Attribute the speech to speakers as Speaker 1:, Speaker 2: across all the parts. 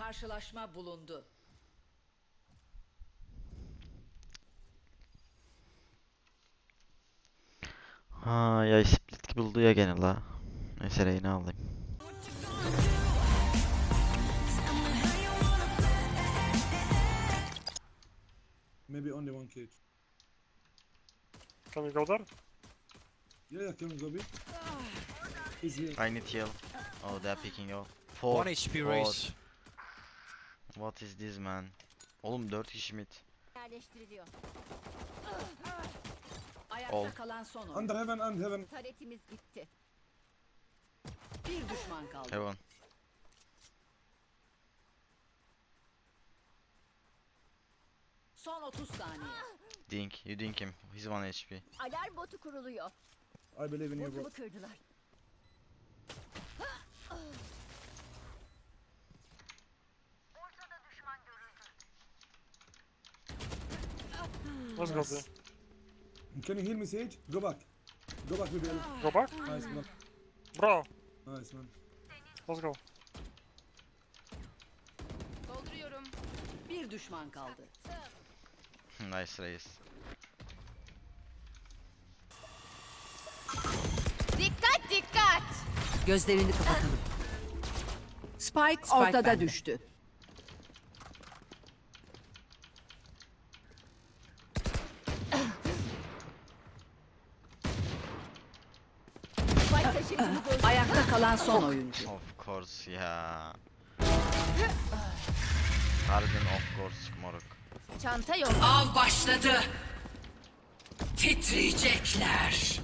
Speaker 1: Karşılaşma bulundu.
Speaker 2: Ha ya split gibi oldu ya gene la. Neyse reyni alayım.
Speaker 3: Maybe only one cage.
Speaker 4: Can we go there?
Speaker 3: Yeah, yeah, can we go B? He's here.
Speaker 2: I need heal. Oh they're picking you. Four.
Speaker 5: One HP
Speaker 2: four. What is this man? Oğlum 4 kişi mid.
Speaker 6: yerleştiriliyor.
Speaker 1: Ayakta
Speaker 2: Ol.
Speaker 1: kalan son oyun.
Speaker 3: Under heaven and heaven.
Speaker 6: Taretimiz gitti.
Speaker 1: Bir düşman kaldı.
Speaker 2: Heaven.
Speaker 1: Son 30 saniye.
Speaker 2: Dink. You dink him. He's 1 HP.
Speaker 6: Alarm botu kuruluyor.
Speaker 3: I believe in you, bro.
Speaker 6: Botumu kırdılar.
Speaker 4: Let's go there.
Speaker 3: Can you heal me, Sage? Go back. Go back, baby.
Speaker 4: Go back?
Speaker 3: Nice, man.
Speaker 4: Bro,
Speaker 3: Nice, man.
Speaker 4: let's go.
Speaker 6: Dolduruyorum.
Speaker 1: Bir düşman kaldı.
Speaker 2: nice reis.
Speaker 6: Dikkat dikkat.
Speaker 1: Gözlerini kapatalım. Spike, ortada düştü. Ayakta kalan son oyuncu.
Speaker 2: Of course ya. Harbiden of course moruk.
Speaker 6: Çanta yok.
Speaker 1: Av başladı. Titriyecekler.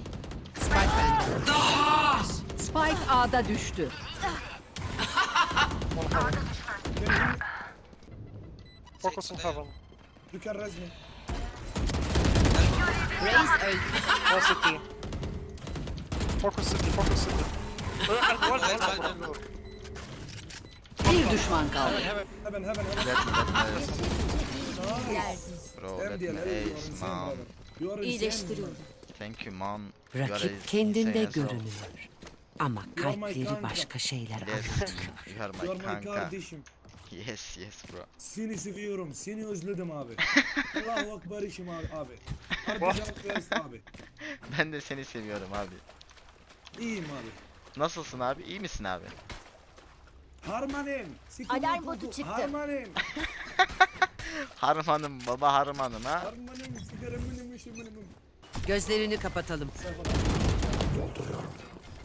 Speaker 1: Spike bende. Daha. Spike A'da düştü.
Speaker 4: Focus on heaven.
Speaker 3: You can res me.
Speaker 1: Öldü.
Speaker 4: Focus city, focus.
Speaker 1: Bir düşman kaldı.
Speaker 2: Let me
Speaker 3: Nice.
Speaker 2: bro let me ace man.
Speaker 6: İyileştiriyorum.
Speaker 2: Thank you man. You are
Speaker 7: Rakip kendinde
Speaker 2: as well.
Speaker 7: görünür. Ama kalpleri başka şeyler
Speaker 2: Yes.
Speaker 7: anlatıyor.
Speaker 2: you are my kanka.
Speaker 3: kardeşim.
Speaker 2: Yes yes bro.
Speaker 3: Seni seviyorum, seni özledim abi. Allahu Akbar işim abi. abi. Cevap versin abi.
Speaker 2: Ben de seni seviyorum abi.
Speaker 3: İyiyim abi.
Speaker 2: Nasılsın abi? İyi misin abi?
Speaker 3: Harmanim. Sikim
Speaker 6: Alarm botu çıktı.
Speaker 3: Harmanim.
Speaker 2: Harmanım baba harmanım ha.
Speaker 3: Harmanim. Sigaramınım işiminim.
Speaker 1: Gözlerini kapatalım.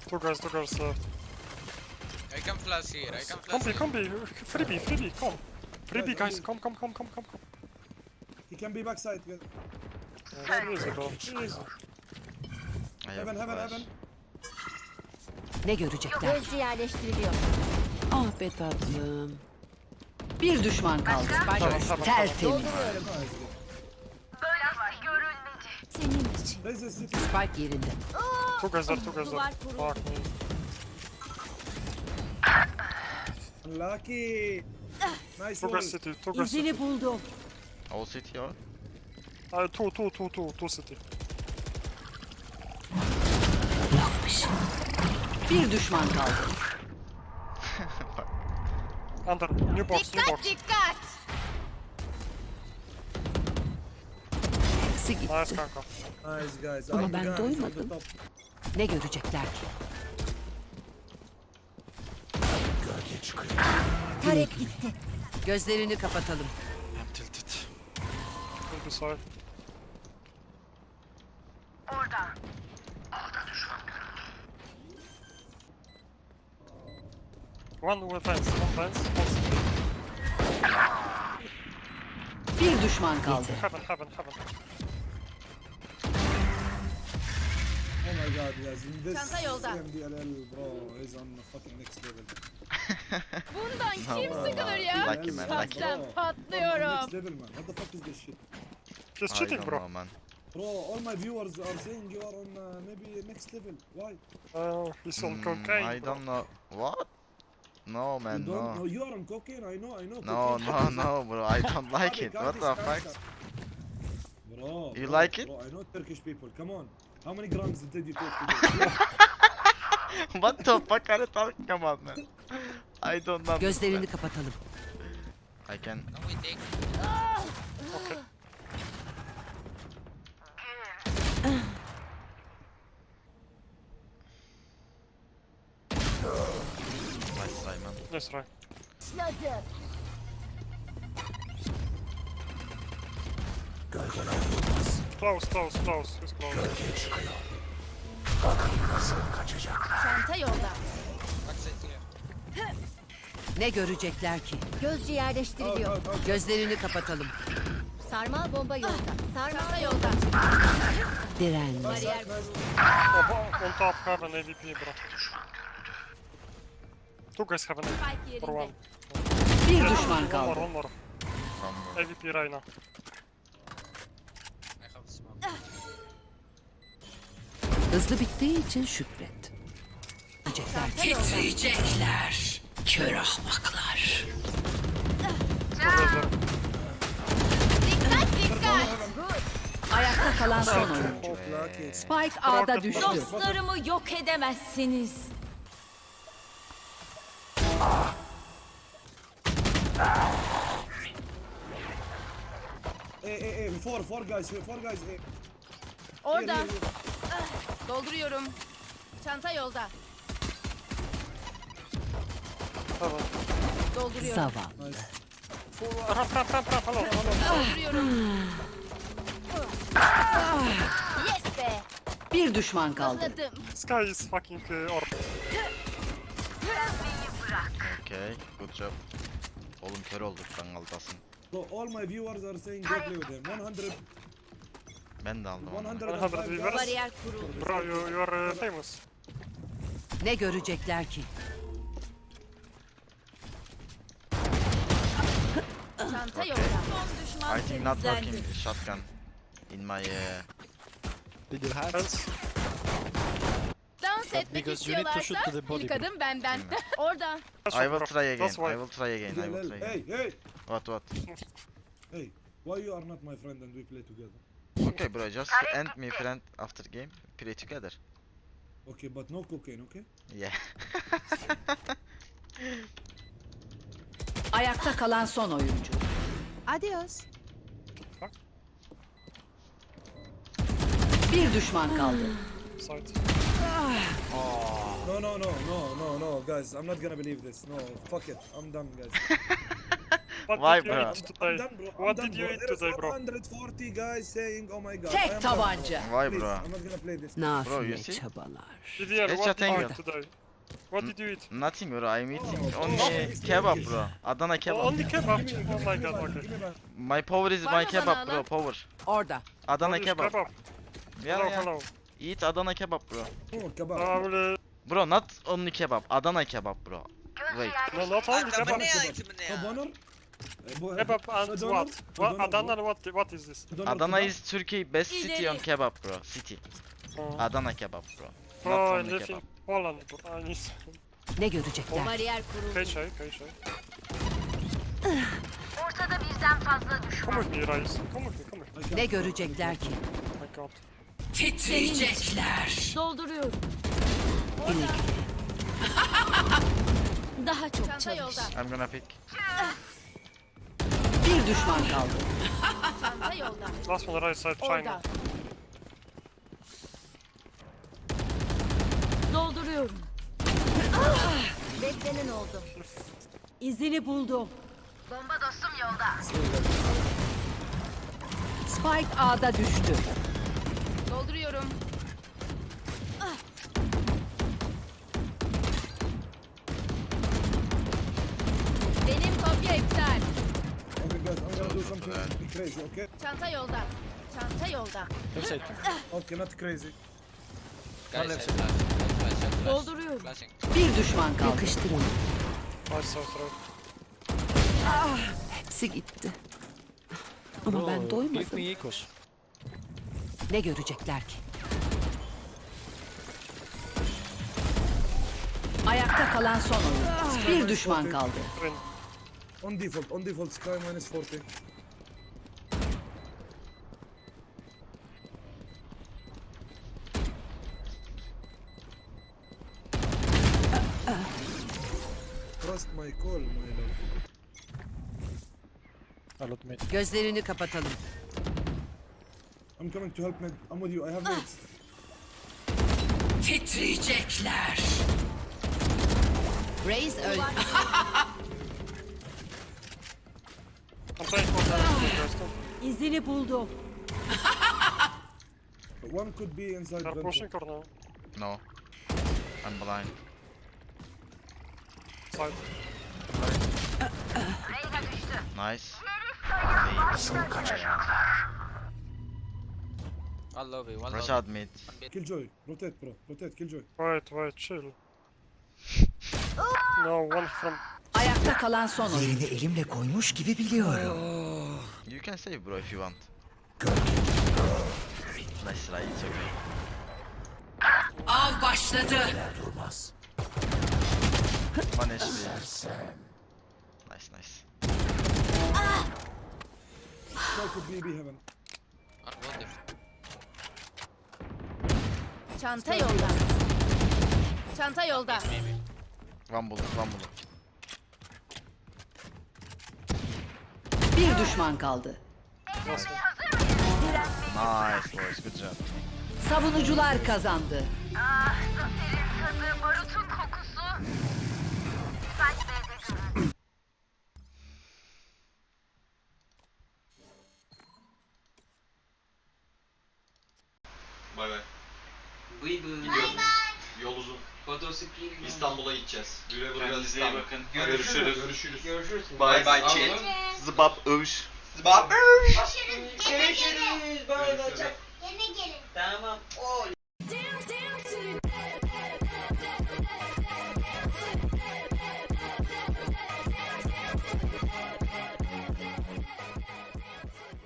Speaker 4: Two guys, two guys left.
Speaker 8: I can flash here, I can flash
Speaker 4: Come B,
Speaker 8: here.
Speaker 4: Freebie, freebie, come. Freebie, guys, come, come, come, come, come. come.
Speaker 3: He can be backside. guys.
Speaker 4: Yeah, easy, bro. Easy.
Speaker 2: Have
Speaker 3: Heaven, heaven, heaven.
Speaker 7: Ne görecekler?
Speaker 6: Gözcü yerleştiriliyor.
Speaker 7: Ah be tatlım.
Speaker 1: Bir düşman kaldı.
Speaker 4: Heaven,
Speaker 1: Tertemiz.
Speaker 6: Dolduruyorum. Senin için.
Speaker 1: Spike yerinde.
Speaker 4: There, two guys there.
Speaker 6: Duvar kurulu.
Speaker 4: Fuck me.
Speaker 3: Lucky. Nice
Speaker 4: Two
Speaker 3: one.
Speaker 4: city, guys city.
Speaker 7: İzini buldum.
Speaker 2: All city or?
Speaker 4: Uh, two, two, two, two, two city.
Speaker 7: Yokmuş.
Speaker 1: Bir düşman kaldı.
Speaker 4: Under, new box, new box.
Speaker 6: Dikkat dikkat.
Speaker 7: Hepsi gitti.
Speaker 4: Nice kanka.
Speaker 3: Nice guys.
Speaker 7: Ama ben
Speaker 3: guys
Speaker 7: doymadım. Ne görecekler ki?
Speaker 6: Taret gitti.
Speaker 1: Gözlerini kapatalım.
Speaker 4: I'm tilted. Be side. One with fence, one fence, one city.
Speaker 1: Bir düşman kaldı.
Speaker 4: Heaven, heaven, heaven.
Speaker 3: Oh my god, guys. This
Speaker 6: Çanta yolda.
Speaker 3: MDLL bro is on the fucking next level.
Speaker 6: Bundan kim sıkılır ya?
Speaker 2: Lucky man,
Speaker 6: patlıyorum.
Speaker 3: Next level man. What the fuck is this shit?
Speaker 4: He's
Speaker 2: I
Speaker 4: cheating,
Speaker 2: don't
Speaker 4: bro.
Speaker 2: know man.
Speaker 3: Bro, all my viewers are saying you are on uh, maybe next level. Why?
Speaker 4: Uh, he's on
Speaker 2: Hmm,
Speaker 4: cocaine.
Speaker 2: I
Speaker 4: bro.
Speaker 2: don't know. What? No
Speaker 3: You
Speaker 2: man,
Speaker 3: don't
Speaker 2: no.
Speaker 3: know you are on cocaine. I know. I know.
Speaker 2: No,
Speaker 3: cocaine.
Speaker 2: no, no, bro. I don't like it. What the fuck?
Speaker 3: Bro,
Speaker 2: You
Speaker 3: bro,
Speaker 2: like it?
Speaker 3: Bro, I know Turkish people. Come on. How many grams did you take today?
Speaker 2: What the fuck are you talking about man? I don't know.
Speaker 1: Gözlerini kapatalım.
Speaker 2: I can
Speaker 8: Can we take?
Speaker 4: Okay.
Speaker 2: nice Simon.
Speaker 4: Nice try.
Speaker 6: Başladı.
Speaker 4: Close, close, close. He's close.
Speaker 6: Çanta yolda.
Speaker 8: Backside clear.
Speaker 1: Ne görecekler ki?
Speaker 6: Gözcü yerleştiriliyor.
Speaker 1: Gözlerini kapatalım.
Speaker 6: Sarmal bomba yolda. Sarmal yolda.
Speaker 7: Direnme.
Speaker 6: Bariyer
Speaker 4: Oh, on top, have an AVP, bro. Two guys have an
Speaker 6: spike
Speaker 4: for one.
Speaker 1: Bir düşman
Speaker 4: One more,
Speaker 1: kaldı.
Speaker 4: one more. AVP right now.
Speaker 7: Hızlı bittiği için şükret. Görecekler ki. Titriyecekler. Kör ahmaklar.
Speaker 6: Dikkat dikkat.
Speaker 1: Ayakta kalan son oyuncu. Spike A'da düştü.
Speaker 6: Dostlarımı yok edemezsiniz.
Speaker 3: Hey, hey, hey, four, four guys, four guys. Hey.
Speaker 6: Orada.
Speaker 3: Here, here, here.
Speaker 6: Dolduruyorum. Çanta yolda.
Speaker 4: Hello.
Speaker 6: Dolduruyorum.
Speaker 7: Zavallı.
Speaker 3: Nice.
Speaker 6: Dolduruyorum. yes be.
Speaker 1: Bir düşman kaldı.
Speaker 6: Anladım.
Speaker 4: Guy is fucking uh, orb.
Speaker 2: Okay, good job. Oğlum kör olduk Kangal'dasın.
Speaker 3: So all my viewers are saying go play with them. 100,
Speaker 2: Ben de aldım onu.
Speaker 3: 105
Speaker 4: 100 viewers.
Speaker 3: guys.
Speaker 6: Bariyer kuruldu.
Speaker 4: Bro, you, you are uh, famous.
Speaker 1: Ne görecekler ki?
Speaker 6: Çanta yolda. Son düşman
Speaker 2: I think not
Speaker 6: temizlendi.
Speaker 2: working shotgun in my uh,
Speaker 4: Hands.
Speaker 6: Dans etmek istiyorlarsa ilk adım benden. Orada.
Speaker 2: I will try again.
Speaker 4: That's
Speaker 2: I will try again. I will try again.
Speaker 3: Hey, hey,
Speaker 2: What what?
Speaker 3: hey. Why you are not my friend and we play together?
Speaker 2: Okay bro, just end me friend after game. Play together.
Speaker 3: Okay, but no cocaine, okay?
Speaker 2: Yeah.
Speaker 1: Ayakta kalan son oyuncu.
Speaker 6: Adios.
Speaker 1: Bir düşman kaldı.
Speaker 4: Side.
Speaker 3: No, no, no, no, no, no, guys. I'm not gonna believe this. No, fuck it. I'm done, guys.
Speaker 4: What
Speaker 2: Why,
Speaker 4: did you
Speaker 2: bro?
Speaker 4: eat
Speaker 3: I'm
Speaker 4: today?
Speaker 3: done, bro. I'm
Speaker 4: What
Speaker 3: done,
Speaker 4: did you
Speaker 3: bro.
Speaker 4: eat
Speaker 3: There is
Speaker 4: today, bro?
Speaker 3: 140 guys saying, "Oh my god." I
Speaker 1: Tek tabanca.
Speaker 2: Why
Speaker 3: Please,
Speaker 2: bro?
Speaker 3: I'm not gonna play this.
Speaker 2: Bro, you
Speaker 7: Nafile
Speaker 2: see?
Speaker 7: çabalar.
Speaker 2: Headshot
Speaker 4: what did you
Speaker 2: angle.
Speaker 4: eat today? What did you eat?
Speaker 2: Nothing bro. I'm eating
Speaker 3: Oh,
Speaker 2: only
Speaker 3: oh,
Speaker 2: kebab bro. Adana
Speaker 4: Oh,
Speaker 2: kebab.
Speaker 4: only kebab. Oh my god, okay.
Speaker 3: give me back.
Speaker 2: My power is my kebab
Speaker 6: bana
Speaker 2: bro. Power.
Speaker 1: Orada.
Speaker 2: Adana kebab.
Speaker 4: kebab.
Speaker 2: Yeah
Speaker 4: hello,
Speaker 2: yeah.
Speaker 4: hello.
Speaker 2: Eat Adana kebab bro.
Speaker 3: Oh,
Speaker 4: I
Speaker 3: kebab.
Speaker 4: will, uh,
Speaker 2: Bro, not only kebab. Adana kebab bro. Wait.
Speaker 4: no, not only
Speaker 8: Adamı
Speaker 4: kebab.
Speaker 8: ne ayıtımı ne ya?
Speaker 3: Eh, bu-
Speaker 4: Kebab and
Speaker 3: Adana-
Speaker 4: what? What?
Speaker 3: Adana-
Speaker 4: what, what is this?
Speaker 3: Adana
Speaker 2: is Turkey best city on kebab bro. City.
Speaker 4: Oh,
Speaker 2: Adana kebab bro. Not only kebab.
Speaker 4: Poland, bro.
Speaker 7: Ne görecekler?
Speaker 6: Bariyer kuruldu.
Speaker 4: Paycheck, paycheck. Come with me, Rais. Come with me, come with me.
Speaker 1: Ne görecekler ki?
Speaker 7: Titriyecekler.
Speaker 6: Dolduruyorum. Daha çok Çanta yolda.
Speaker 2: I'm gonna pick.
Speaker 1: Bir düşman kaldı.
Speaker 6: Çanta yolda.
Speaker 4: Last one, right side.
Speaker 6: Orada. Dolduruyorum. Beklenen oldu. İzini buldum.
Speaker 1: Spike A'da düştü.
Speaker 6: Dolduruyorum. Benim kopya iptal.
Speaker 3: Okay, guys, I'm gonna do something crazy, okay?
Speaker 6: Çanta yolda. Çanta yolda.
Speaker 3: Okay, not crazy.
Speaker 8: Guys, I flash. I flash, I flash.
Speaker 6: Dolduruyorum.
Speaker 8: Flashing.
Speaker 1: Bir düşman kaldı.
Speaker 7: Yakıştırın.
Speaker 4: Nice south road.
Speaker 7: Hepsi gitti. Ama ben doymadım.
Speaker 1: Ne görecekler ki? Ayakta kalan son. Bir düşman kaldı.
Speaker 3: On default, on default, Sky minus 40. Trust my call, my love.
Speaker 1: Gözlerini kapatalım.
Speaker 3: I'm coming to help mid. I'm with you. I have mates.
Speaker 7: Titriyecekler.
Speaker 1: Raze
Speaker 4: Dresden.
Speaker 1: İzini buldum.
Speaker 3: One could be inside
Speaker 4: They're pushing or no?
Speaker 2: No. I'm blind.
Speaker 4: Side.
Speaker 2: Nice.
Speaker 8: One lobby, one
Speaker 2: Rush
Speaker 8: lobby.
Speaker 2: out mid.
Speaker 3: Killjoy. Rotate bro. Rotate Killjoy.
Speaker 4: Wait, wait, chill. no, one from.
Speaker 1: Ayakta kalan son oyun.
Speaker 7: Yerini elimle koymuş gibi biliyorum.
Speaker 2: You can save bro if you want. Nice try, it's okay.
Speaker 7: Av başladı.
Speaker 2: One HP. Nice nice.
Speaker 3: Try could be B heaven.
Speaker 8: One wonder.
Speaker 6: Çanta yolda. Çanta yolda.
Speaker 2: One bullet.
Speaker 1: Bir düşman kaldı.
Speaker 2: Nice boys, good job.
Speaker 1: Savunucular kazandı.
Speaker 5: Barutun kokusu. Sanki de
Speaker 9: Bay İstanbul'a gideceğiz. Güle güle
Speaker 10: Kendinize iyi
Speaker 9: İstanbul.
Speaker 10: bakın.
Speaker 9: Görüşürüz. Görüşürüz.
Speaker 10: Görüşürüz.
Speaker 9: Bye bye chat.
Speaker 2: Zıbap övüş.
Speaker 9: Zıbap.
Speaker 5: Görüşürüz.
Speaker 10: Görüşürüz. Bay bay.
Speaker 9: Görüşürüz.
Speaker 5: Yine gelin.
Speaker 10: Tamam. Oy.